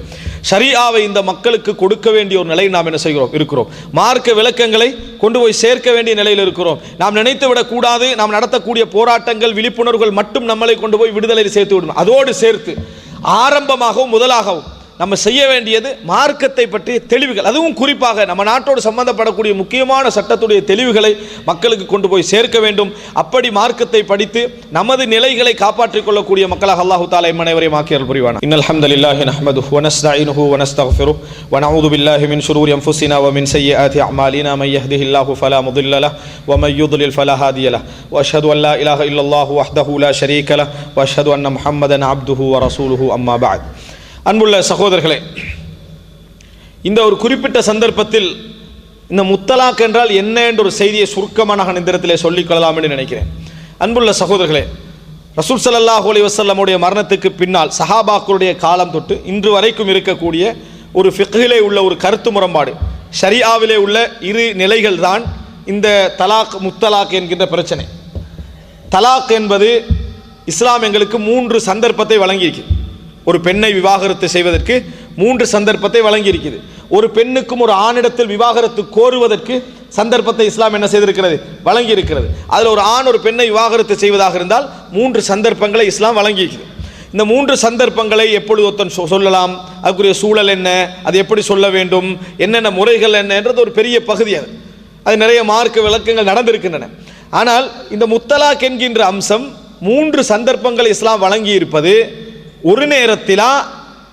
ஷரியாவை இந்த மக்களுக்கு கொடுக்க வேண்டிய ஒரு நிலையில் நாம் என்ன செய்கிறோம்? இருக்கிறோம். மார்க்க விளக்கங்களை கொண்டு போய் சேர்க்க வேண்டிய நிலையில் இருக்கிறோம். நாம் நினைத்து விடக்கூடாது நாம் நடத்தக்கூடிய போராட்டங்கள் விழிப்புணர்வுகள் மட்டும் நம்மளை கொண்டு போய் விடுதலையில் சேர்த்து விடணும். அதோடு சேர்த்து ஆரம்பமாகவும் முதலாகவும் நம்ம செய்ய வேண்டியது மார்க்கத்தை பற்றிய தெளிவுகள். அதுவும் குறிப்பாக நம்ம நாட்டோடு சம்பந்தப்படக்கூடிய முக்கியமான சட்டத்துடைய தெளிவுகளை மக்களுக்கு கொண்டு போய் சேர்க்க வேண்டும். அப்படி மார்க்கத்தை படித்து நமது நிலைகளை காப்பாற்றிக் கொள்ளக்கூடிய மக்களாக அல்லாஹு தாலா இம்மனைவரை மாக்கியல் புரிவான இன் அல்ஹம்துலில்லாஹி நஹ்மது வனஸ்தாயினுஹு வனஸ்தஃபிரு ونعوذ بالله من شرور أنفسنا எம் سيئات أعمالنا من يهده الله فلا مضل இல்லாஹு ومن يضلل فلا هادي له وأشهد أن لا إله إلا الله وحده لا شريك له وأشهد أن محمدا عبده ورسوله அன்புள்ள சகோதரர்களே இந்த ஒரு குறிப்பிட்ட சந்தர்ப்பத்தில் இந்த முத்தலாக் என்றால் என்ன என்ற ஒரு செய்தியை சுருக்கமான நிந்திரத்திலே சொல்லிக்கொள்ளலாம் என்று நினைக்கிறேன். அன்புள்ள சகோதரர்களே ரசூல் சல்லாஹ் அலி வசல்லமுடைய மரணத்துக்கு பின்னால் சஹாபாக்களுடைய காலம் தொட்டு இன்று வரைக்கும் இருக்கக்கூடிய ஒரு ஃபிக்கிலே உள்ள ஒரு கருத்து முரண்பாடு. ஷரியாவிலே உள்ள இரு நிலைகள் தான் இந்த தலாக் முத்தலாக் என்கின்ற பிரச்சனை. தலாக் என்பது இஸ்லாம் எங்களுக்கு மூன்று சந்தர்ப்பத்தை வழங்கியிருக்கு. ஒரு பெண்ணை விவாகரத்து செய்வதற்கு மூன்று சந்தர்ப்பத்தை வழங்கியிருக்குது ஒரு பெண்ணுக்கும் ஒரு ஆணிடத்தில் விவாகரத்து கோருவதற்கு சந்தர்ப்பத்தை இஸ்லாம் என்ன செய்திருக்கிறது? வழங்கி இருக்கிறது அதில் ஒரு ஆண் ஒரு பெண்ணை விவாகரத்து செய்வதாக இருந்தால் மூன்று சந்தர்ப்பங்களை இஸ்லாம் வழங்கியிருக்குது இந்த மூன்று சந்தர்ப்பங்களை எப்பொழுது ஒருத்தன் சொ- சொல்லலாம்? அதுக்குரிய சூழல் என்ன? அது எப்படி சொல்ல வேண்டும்? என்னென்ன முறைகள் என்னன்றது ஒரு பெரிய பகுதி அது. அது நிறைய மார்க்க விளக்கங்கள் நடந்திருக்கின்றன. ஆனால் இந்த முத்தலாக் என்கின்ற அம்சம் மூன்று சந்தர்ப்பங்களை இஸ்லாம் வழங்கி இருப்பது ஒரு நேரத்திலா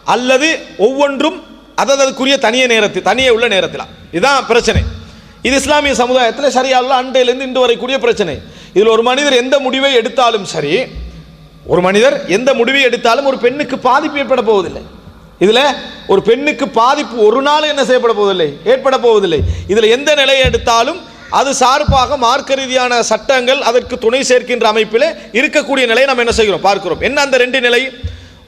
அல்லது ஒவ்வொன்றும் அதற்குரிய தனிய நேரத்தில் தனியே உள்ள நேரத்திலா. இதுதான் பிரச்சனை. இது இஸ்லாமிய சமுதாயத்தில் சரியாக அண்டையிலிருந்து இன்று வரைக்கூடிய பிரச்சனை. இதில் ஒரு மனிதர் எந்த முடிவை எடுத்தாலும் சரி ஒரு மனிதர் எந்த முடிவை எடுத்தாலும் ஒரு பெண்ணுக்கு பாதிப்பு ஏற்பட போவதில்லை. இதில் ஒரு பெண்ணுக்கு பாதிப்பு ஒரு நாள் என்ன செய்யப்பட போவதில்லை? ஏற்பட போவதில்லை. இதில் எந்த நிலையை எடுத்தாலும் அது சார்பாக மார்க்க ரீதியான சட்டங்கள் அதற்கு துணை சேர்க்கின்ற அமைப்பில் இருக்கக்கூடிய நிலையை நம்ம என்ன செய்கிறோம்? பார்க்கிறோம். என்ன அந்த ரெண்டு நிலை?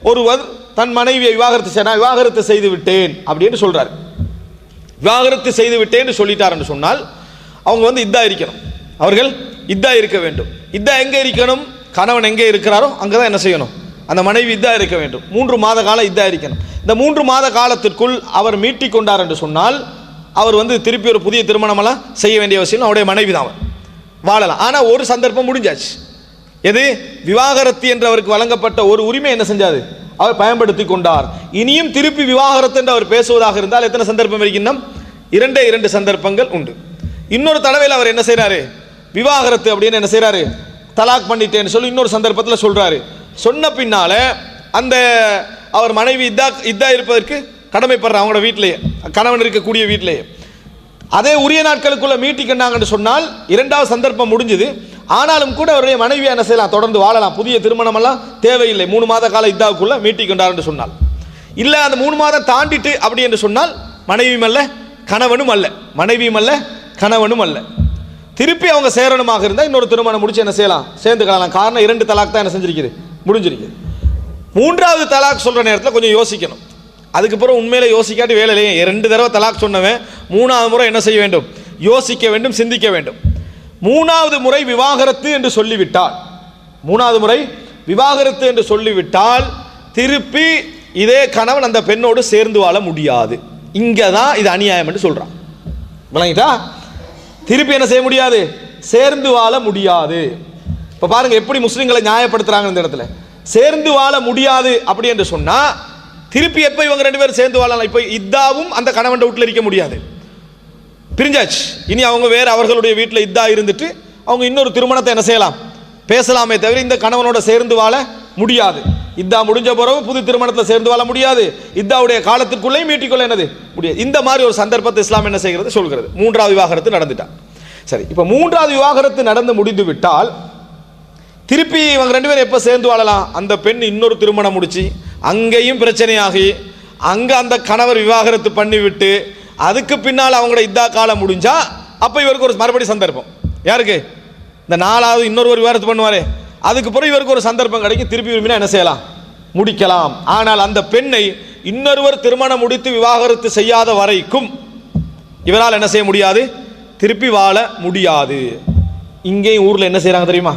ஒருவர் தன் மனைவியை விவாகரத்து செய்ய விவாகரத்து செய்து விட்டேன் அப்படின்னு சொல்கிறார் விவாகரத்து செய்து விட்டேன்னு சொல்லிட்டாருன்னு சொன்னால் அவங்க வந்து இதாக இருக்கணும். அவர்கள் இதாக இருக்க வேண்டும். இதாக எங்கே இருக்கணும்? கணவன் எங்கே இருக்கிறாரோ அங்கே தான் என்ன செய்யணும்? அந்த மனைவி இதாக இருக்க வேண்டும். மூன்று மாத காலம் இதாக இருக்கணும். இந்த மூன்று மாத காலத்திற்குள் அவர் மீட்டிக் கொண்டார் என்று சொன்னால் அவர் வந்து திருப்பி ஒரு புதிய திருமணமெல்லாம் செய்ய வேண்டிய அவசியம் அவருடைய மனைவி தான் அவர். வாழலாம். ஆனால் ஒரு சந்தர்ப்பம் முடிஞ்சாச்சு. எது? விவாகரத்து என்று அவருக்கு வழங்கப்பட்ட ஒரு உரிமை என்ன செஞ்சாது அவர் பயன்படுத்தி கொண்டார். இனியும் திருப்பி விவாகரத்து என்று அவர் பேசுவதாக இருந்தால் எத்தனை சந்தர்ப்பம் இருக்கின்றம் இரண்டே இரண்டு சந்தர்ப்பங்கள் உண்டு. இன்னொரு தடவையில் அவர் என்ன செய்கிறாரு விவாகரத்து அப்படின்னு என்ன செய்கிறாரு தலாக் பண்ணிட்டேன்னு சொல்லி இன்னொரு சந்தர்ப்பத்தில் சொல்கிறாரு சொன்ன பின்னால அந்த அவர் மனைவி இதா இதா இருப்பதற்கு கடமைப்படுற அவங்களோட வீட்டிலேயே. கணவன் இருக்கக்கூடிய வீட்டிலேயே. அதே உரிய நாட்களுக்குள்ள மீட்டிக்கின்றாங்கன்னு சொன்னால் இரண்டாவது சந்தர்ப்பம் முடிஞ்சுது. ஆனாலும் கூட அவருடைய மனைவி என்ன செய்யலாம்? தொடர்ந்து வாழலாம். புதிய திருமணமெல்லாம் தேவையில்லை. மூணு மாத கால இதாவுக்குள்ள மீட்டிக்கின்றார் என்று சொன்னால். இல்லை அந்த மூணு மாதம் தாண்டிட்டு அப்படி என்று சொன்னால் மனைவியும் அல்ல கணவனும் அல்ல. மனைவியும் அல்ல கணவனும் அல்ல. திருப்பி அவங்க சேரணுமாக இருந்தால் இன்னொரு திருமணம் முடிச்சு என்ன செய்யலாம்? சேர்ந்துக்கலாம் காரணம் இரண்டு தலாக் தான் என்ன செஞ்சிருக்குது? முடிஞ்சிருக்குது. மூன்றாவது தலாக் சொல்ற நேரத்தில் கொஞ்சம் யோசிக்கணும். அதுக்கப்புறம் உண்மையில யோசிக்காட்டி வேலை இல்லையே. ரெண்டு தடவை தலாக் சொன்னவன் மூணாவது முறை என்ன செய்ய வேண்டும்? யோசிக்க வேண்டும் சிந்திக்க வேண்டும். மூணாவது முறை விவாகரத்து என்று சொல்லிவிட்டால் மூணாவது முறை விவாகரத்து என்று சொல்லிவிட்டால் திருப்பி இதே கணவன் அந்த பெண்ணோடு சேர்ந்து வாழ முடியாது. இங்கே தான் இது அநியாயம் என்று சொல்கிறான் விளங்கிட்டா? திருப்பி என்ன செய்ய முடியாது? சேர்ந்து வாழ முடியாது. இப்போ பாருங்கள் எப்படி முஸ்லீம்களை நியாயப்படுத்துகிறாங்க இந்த இடத்துல. சேர்ந்து வாழ முடியாது அப்படி என்று சொன்னால் திருப்பி எப்போ இவங்க ரெண்டு பேரும் சேர்ந்து வாழலாம்? இப்போ இத்தாவும் அந்த கணவன் வீட்டில் இருக்க முடியாது. பிரிஞ்சாச்சு. இனி அவங்க வேறு அவர்களுடைய வீட்டில் இதாக இருந்துட்டு அவங்க இன்னொரு திருமணத்தை என்ன செய்யலாம்? பேசலாமே தவிர இந்த கணவனோட சேர்ந்து வாழ முடியாது. இதா முடிஞ்ச பிறகு புது திருமணத்தில் சேர்ந்து வாழ முடியாது. இத்தாவுடைய காலத்திற்குள்ளேயும் மீட்டிக்கொள்ள என்னது? முடியாது. இந்த மாதிரி ஒரு சந்தர்ப்பத்தை இஸ்லாம் என்ன செய்கிறது? சொல்கிறது. மூன்றாவது விவாகரத்து நடந்துட்டான் சரி இப்போ மூன்றாவது விவாகரத்து நடந்து முடிந்து விட்டால் திருப்பி இவங்க ரெண்டு பேரும் எப்போ சேர்ந்து வாழலாம்? அந்த பெண் இன்னொரு திருமணம் முடிச்சு அங்கேயும் பிரச்சனையாகி அங்கே அந்த கணவர் விவாகரத்து பண்ணிவிட்டு அதுக்கு பின்னால் அவங்களோட இதா காலம் முடிஞ்சா அப்போ இவருக்கு ஒரு மறுபடி சந்தர்ப்பம். யாருக்கு? இந்த நாலாவது இன்னொரு விவாகரத்து பண்ணுவார். அதுக்கு பிறகு இவருக்கு ஒரு சந்தர்ப்பம் கிடைக்கும். திருப்பி விரும்பினா என்ன செய்யலாம்? முடிக்கலாம். ஆனால் அந்த பெண்ணை இன்னொருவர் திருமணம் முடித்து விவாகரத்து செய்யாத வரைக்கும் இவரால் என்ன செய்ய முடியாது? திருப்பி வாழ முடியாது. இங்கேயும் ஊரில் என்ன செய்கிறாங்க தெரியுமா?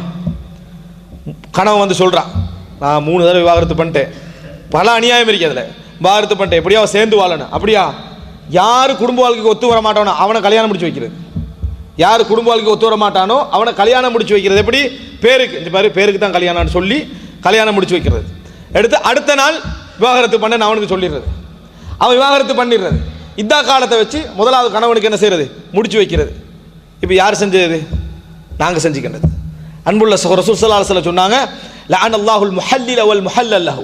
கணவன் வந்து சொல்கிறான் நான் மூணு தடவை விவாகரத்து பண்ணிட்டேன். பல அநியாயம் இருக்கு அதில். விவாகரத்து பண்ணிட்டு எப்படியா அவன் சேர்ந்து வாழணும். அப்படியா? யார் குடும்ப வாழ்க்கைக்கு ஒத்து வர மாட்டானோ அவனை கல்யாணம் முடிச்சு வைக்கிறது. யார் குடும்ப வாழ்க்கைக்கு ஒத்து வர மாட்டானோ அவனை கல்யாணம் முடிச்சு வைக்கிறது எப்படி? பேருக்கு. இந்த மாதிரி பேருக்கு தான் கல்யாணம்னு சொல்லி கல்யாணம் முடிச்சு வைக்கிறது. எடுத்து அடுத்த நாள் விவாகரத்து பண்ண அவனுக்கு சொல்லிடுறது. அவன் விவாகரத்து பண்ணிடுறது. இதா காலத்தை வச்சு முதலாவது கணவனுக்கு என்ன செய்யறது? முடிச்சு வைக்கிறது. இப்போ யார் செஞ்சது? நாங்கள் செஞ்சுக்கின்றது. அன்புள்ள சுகர ஸல்லல்லாஹு சொன்னாங்க லான் அல்லாஹுல் முஹல்லில் வல் முஹல் அல்லாஹூ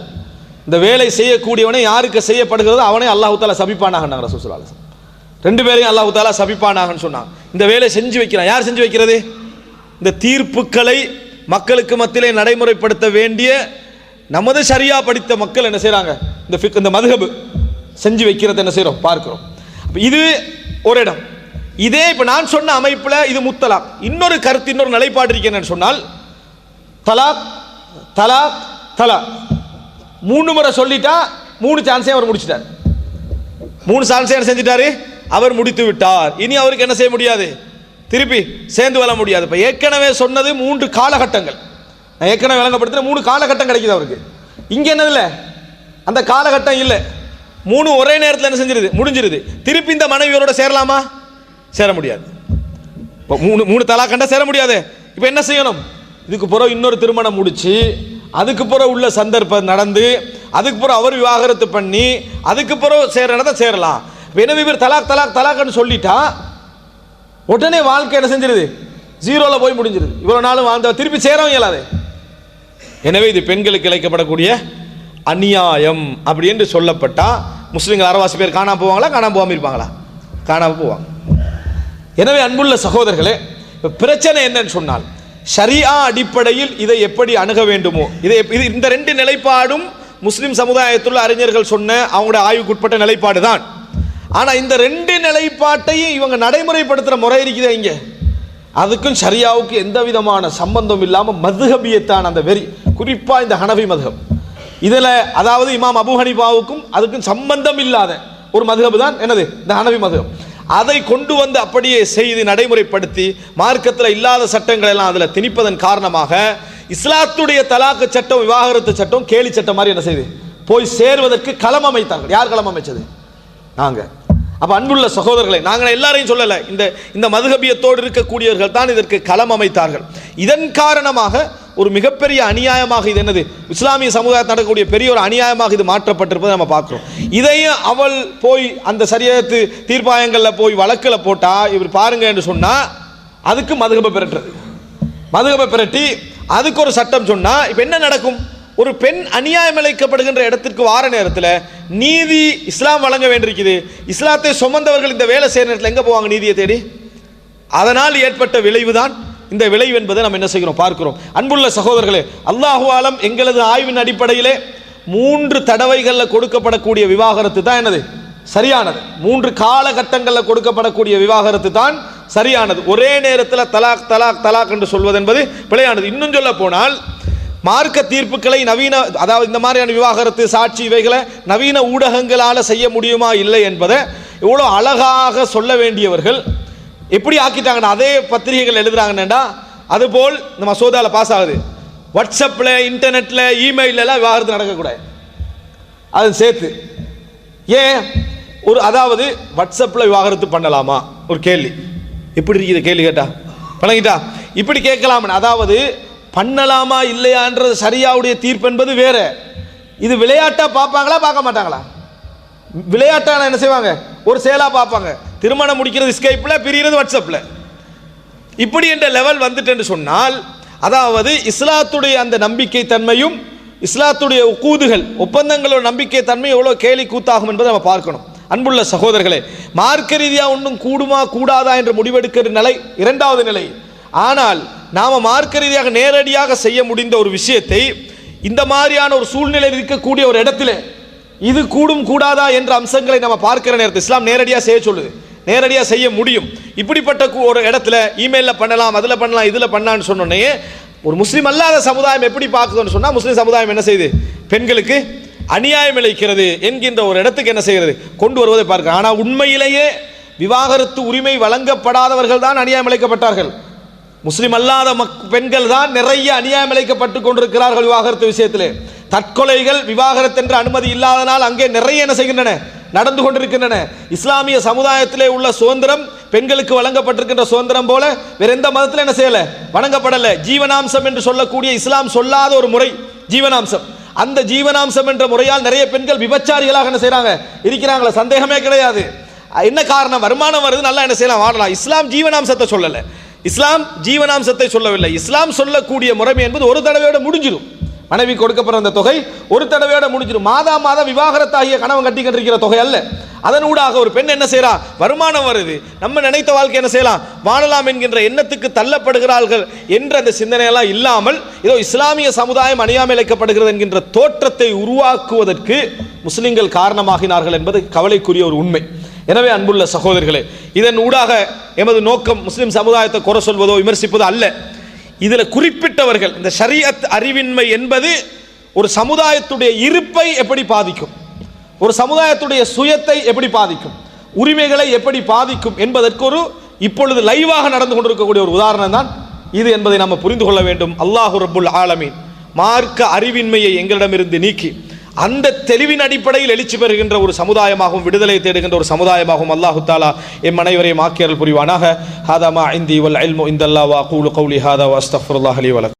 இந்த வேலை செய்யக்கூடியவனை யாருக்கு செய்யப்படுகிறதோ அவனை அல்லாஹு தாலா சபிப்பானாக ரசூல் ரெண்டு பேரையும் அல்லாஹு தாலா சபிப்பானாகன்னு சொன்னாங்க. இந்த வேலை செஞ்சு வைக்கிறான். யார் செஞ்சு வைக்கிறது? இந்த தீர்ப்புகளை மக்களுக்கு மத்தியிலே நடைமுறைப்படுத்த வேண்டிய நமது சரியா படித்த மக்கள் என்ன செய்கிறாங்க இந்த ஃபிக் இந்த மதுகபு செஞ்சு வைக்கிறது என்ன செய்கிறோம் பார்க்கிறோம். இது ஒரு இடம். இதே இப்போ நான் சொன்ன அமைப்பில் இது முத்தலாக். இன்னொரு கருத்து இன்னொரு நிலைப்பாடு இருக்கேன்னு சொன்னால் தலாக் தலாக் தலாக். மூணு முறை சொல்லிட்டா மூணு சான்ஸே அவர் முடிச்சிட்டார். மூணு சான்ஸே என்ன செஞ்சிட்டாரு? அவர் முடித்து விட்டார். இனி அவருக்கு என்ன செய்ய முடியாது? திருப்பி சேர்ந்து வர முடியாது. இப்போ ஏற்கனவே சொன்னது மூன்று காலகட்டங்கள். நான் ஏற்கனவே விளங்கப்படுத்தின மூணு காலகட்டம் கிடைக்குது அவருக்கு. இங்கே என்னது இல்லை? அந்த காலகட்டம் இல்லை. மூணு ஒரே நேரத்தில் என்ன செஞ்சிருது? முடிஞ்சிருது. திருப்பி இந்த மனைவியோட சேரலாமா? சேர முடியாது. இப்போ மூணு மூணு தலா கண்டா சேர முடியாது. இப்போ என்ன செய்யணும்? இதுக்கு பிறகு இன்னொரு திருமணம் முடிச்சு அதுக்கு பிறகு உள்ள சந்தர்ப்பம் நடந்து அதுக்கு பிறகு அவர் விவாகரத்து பண்ணி அதுக்கு பிறகு இடத்த சேரலாம். இப்போ பேர் தலாக் தலாக் தலாக்னு சொல்லிட்டா உடனே வாழ்க்கை என்ன செஞ்சிருது? ஜீரோவில் போய் முடிஞ்சிருது. இவ்வளோ நாளும் வாழ்ந்த திருப்பி சேரவும் இயலாது. எனவே இது பெண்களுக்கு இழைக்கப்படக்கூடிய அநியாயம் அப்படி என்று சொல்லப்பட்டா முஸ்லீம்கள் அரவாசி பேர் காணாம போவாங்களா காணாம போகாம இருப்பாங்களா? காணாம போவாங்க. எனவே அன்புள்ள சகோதரர்களே பிரச்சனை என்னன்னு சொன்னால் ஷரியா அடிப்படையில் இதை எப்படி அணுக வேண்டுமோ? இதை இது இந்த ரெண்டு நிலைப்பாடும் முஸ்லிம் சமுதாயத்துள்ள அறிஞர்கள் சொன்ன அவங்களுடைய ஆய்வுக்குட்பட்ட நிலைப்பாடு தான். ஆனால் இந்த ரெண்டு நிலைப்பாட்டையும் இவங்க நடைமுறைப்படுத்துகிற முறை இருக்குதே இங்கே? அதுக்கும் ஷரியாவுக்கு எந்த விதமான சம்பந்தம் இல்லாமல் மதுகபியத்தான் அந்த வெறி குறிப்பாக இந்த ஹனவி மதுகம் இதில் அதாவது இமாம் அபு ஹனிபாவுக்கும் அதுக்கும் சம்பந்தம் இல்லாத ஒரு மதுகபு தான் என்னது? இந்த ஹனவி மதுகம் அதை கொண்டு வந்து அப்படியே செய்து நடைமுறைப்படுத்தி மார்க்கத்தில் இல்லாத சட்டங்கள் எல்லாம் அதில் திணிப்பதன் காரணமாக இஸ்லாத்துடைய தலாக்கு சட்டம் விவாகரத்து சட்டம் கேலி சட்டம் மாதிரி என்ன செய்யுது போய் சேர்வதற்கு களம் அமைத்தார்கள். யார் களம் அமைச்சது? நாங்கள் அப்போ அன்புள்ள சகோதரர்களை நாங்கள் எல்லாரையும் சொல்லலை இந்த இந்த மதுகபியத்தோடு இருக்கக்கூடியவர்கள் தான் இதற்கு களம் அமைத்தார்கள். இதன் காரணமாக ஒரு மிகப்பெரிய அநியாயமாக இது என்னது? இஸ்லாமிய சமுதாயத்தில் நடக்கக்கூடிய பெரிய ஒரு அநியாயமாக இது மாற்றப்பட்டிருப்பதை நம்ம பார்க்குறோம். இதையும் அவள் போய் அந்த சரியத்து தீர்ப்பாயங்களில் போய் வழக்கில் போட்டால் இவர் பாருங்க என்று சொன்னால் அதுக்கு மதுகபை பிரட்டுறது. மதுகபை பிரட்டி அதுக்கு ஒரு சட்டம் சொன்னால் இப்போ என்ன நடக்கும்? ஒரு பெண் அநியாயம் இழைக்கப்படுகின்ற இடத்திற்கு வார நேரத்தில் நீதி இஸ்லாம் வழங்க வேண்டியிருக்குது. இஸ்லாத்தை சுமந்தவர்கள் இந்த வேலை செய்கிற நேரத்தில் எங்கே போவாங்க நீதியை தேடி? அதனால் ஏற்பட்ட விளைவு தான் இந்த விளைவு என்பதை நம்ம என்ன செய்கிறோம்? பார்க்கிறோம். அன்புள்ள சகோதரர்களே அல்லாஹு ஆலம் எங்களது ஆய்வின் அடிப்படையிலே மூன்று தடவைகளில் கொடுக்கப்படக்கூடிய விவாகரத்து தான் என்னது? சரியானது. மூன்று காலகட்டங்களில் கொடுக்கப்படக்கூடிய விவாகரத்து தான் சரியானது. ஒரே நேரத்தில் தலாக் தலாக் தலாக் என்று சொல்வது என்பது பிழையானது. இன்னும் சொல்ல போனால் மார்க்க தீர்ப்புகளை நவீன அதாவது இந்த மாதிரியான விவாகரத்து சாட்சி இவைகளை நவீன ஊடகங்களால் செய்ய முடியுமா இல்லை என்பதை இவ்வளோ அழகாக சொல்ல வேண்டியவர்கள் எப்படி ஆக்கிட்டாங்கன்னா அதே பத்திரிகைகள் எழுதுறாங்கன்னா அதுபோல் இந்த மசோதாவில் பாஸ் ஆகுது. வாட்ஸ்அப்பில் இன்டர்நெட்டில் இமெயிலெல்லாம் விவாகரத்து நடக்கக்கூடாது. அது சேர்த்து. ஏன்? ஒரு அதாவது வாட்ஸ்அப்பில் விவாகரத்து பண்ணலாமா? ஒரு கேள்வி. எப்படி இருக்குது கேள்வி கேட்டா? பழகிட்டா? இப்படி கேட்கலாம்னு. அதாவது பண்ணலாமா இல்லையான்றது சரியாவுடைய தீர்ப்பு என்பது வேற. இது விளையாட்டா பார்ப்பாங்களா பார்க்க மாட்டாங்களா? விளையாட்டான என்ன செய்வாங்க? ஒரு செயலா பார்ப்பாங்க. திருமணம் முடிக்கிறது ஸ்கைப்பில் பிரிகிறது வாட்ஸ்அப்பில் இப்படி என்ற லெவல் வந்துட்டு சொன்னால் அதாவது இஸ்லாத்துடைய அந்த நம்பிக்கை தன்மையும் இஸ்லாத்துடைய கூதுகள் ஒப்பந்தங்களோட நம்பிக்கை தன்மை எவ்வளோ கேலி கூத்தாகும் என்பதை நம்ம பார்க்கணும். அன்புள்ள சகோதரர்களே மார்க்க ரீதியாக ஒன்றும் கூடுமா கூடாதா என்று முடிவெடுக்கிற நிலை இரண்டாவது நிலை. ஆனால் நாம் மார்க்க ரீதியாக நேரடியாக செய்ய முடிந்த ஒரு விஷயத்தை இந்த மாதிரியான ஒரு சூழ்நிலை இருக்கக்கூடிய ஒரு இடத்துல இது கூடும் கூடாதா என்ற அம்சங்களை நம்ம பார்க்கிற நேரத்தில் இஸ்லாம் நேரடியாக செய்ய சொல்லுது. நேரடியாக செய்ய முடியும். இப்படிப்பட்ட ஒரு இடத்துல இமெயிலில் பண்ணலாம் அதில் பண்ணலாம் இதில் பண்ணான்னு சொன்னோன்னே ஒரு முஸ்லீம் அல்லாத சமுதாயம் எப்படி பார்க்குதுன்னு சொன்னால் முஸ்லீம் சமுதாயம் என்ன செய்யுது? பெண்களுக்கு அநியாயம் இழைக்கிறது என்கின்ற ஒரு இடத்துக்கு என்ன செய்கிறது? கொண்டு வருவதை பார்க்க ஆனால் உண்மையிலேயே விவாகரத்து உரிமை வழங்கப்படாதவர்கள் தான் அநியாயம் இழைக்கப்பட்டார்கள். முஸ்லீம் அல்லாத மக் பெண்கள் தான் நிறைய அநியாயம் இழைக்கப்பட்டு கொண்டிருக்கிறார்கள் விவாகரத்து விஷயத்திலே. தற்கொலைகள் விவாகரத்து என்ற அனுமதி இல்லாதனால் அங்கே நிறைய என்ன செய்கின்றன? நடந்து கொண்டிருக்கின்றன. இஸ்லாமிய சமுதாயத்திலே உள்ள சுதந்திரம் பெண்களுக்கு வழங்கப்பட்டிருக்கின்ற சுதந்திரம் போல வேற எந்த மதத்தில் என்ன செய்யல? வழங்கப்படலை ஜீவனாம்சம் என்று சொல்லக்கூடிய இஸ்லாம் சொல்லாத ஒரு முறை ஜீவனாம்சம். அந்த ஜீவனாம்சம் என்ற முறையால் நிறைய பெண்கள் விபச்சாரிகளாக என்ன செய்கிறாங்க இருக்கிறாங்களா. சந்தேகமே கிடையாது. என்ன காரணம்? வருமானம் வருது நல்லா என்ன செய்யலாம் வாழலாம். இஸ்லாம் ஜீவனாம்சத்தை சொல்லலை. இஸ்லாம் ஜீவனாம்சத்தை சொல்லவில்லை. இஸ்லாம் சொல்லக்கூடிய முறைமை என்பது ஒரு தடவையோட முடிஞ்சிடும் மனைவி கொடுக்கப்படுற அந்த தொகை ஒரு தடவையோட முடிஞ்சிடும் மாதா மாதம் விவாகரத்தாகிய கணவன் கட்டிக்கிட்டு இருக்கிற தொகை அல்ல. அதன் ஊடாக ஒரு பெண் என்ன செய்றா? வருமானம் வருது. நம்ம நினைத்த வாழ்க்கை என்ன செய்யலாம்? வாழலாம் என்கின்ற எண்ணத்துக்கு தள்ளப்படுகிறார்கள் என்ற அந்த சிந்தனையெல்லாம் இல்லாமல் ஏதோ இஸ்லாமிய சமுதாயம் அணியாமலைக்கப்படுகிறது என்கின்ற தோற்றத்தை உருவாக்குவதற்கு முஸ்லிம்கள் காரணமாகினார்கள் என்பது கவலைக்குரிய ஒரு உண்மை. எனவே அன்புள்ள சகோதரிகளே இதன் ஊடாக எமது நோக்கம் முஸ்லிம் சமுதாயத்தை குறை சொல்வதோ விமர்சிப்பதோ அல்ல. இதில் குறிப்பிட்டவர்கள் இந்த ஷரியத் அறிவின்மை என்பது ஒரு சமுதாயத்துடைய இருப்பை எப்படி பாதிக்கும்? ஒரு சமுதாயத்துடைய சுயத்தை எப்படி பாதிக்கும்? உரிமைகளை எப்படி பாதிக்கும் என்பதற்கு ஒரு இப்பொழுது லைவாக நடந்து கொண்டிருக்கக்கூடிய ஒரு உதாரணம் தான் இது என்பதை நாம் புரிந்து கொள்ள வேண்டும். அல்லாஹு ரபுல் ஆலமீன் மார்க்க அறிவின்மையை எங்களிடமிருந்து நீக்கி அந்த தெளிவின் அடிப்படையில் எழுச்சி பெறுகின்ற ஒரு சமுதாயமாகவும் விடுதலை தேடுகின்ற ஒரு சமுதாயமாகவும் அல்லாஹு தாலா எம் அனைவரையும் ஆக்கியர்கள் புரிவானாக. ஹாதா இந்தி வல் இல்மு இந்தல்லா வா கூலு கௌலி ஹாதா வா அஸ்தஃபுல்லாஹ் அலி வலக்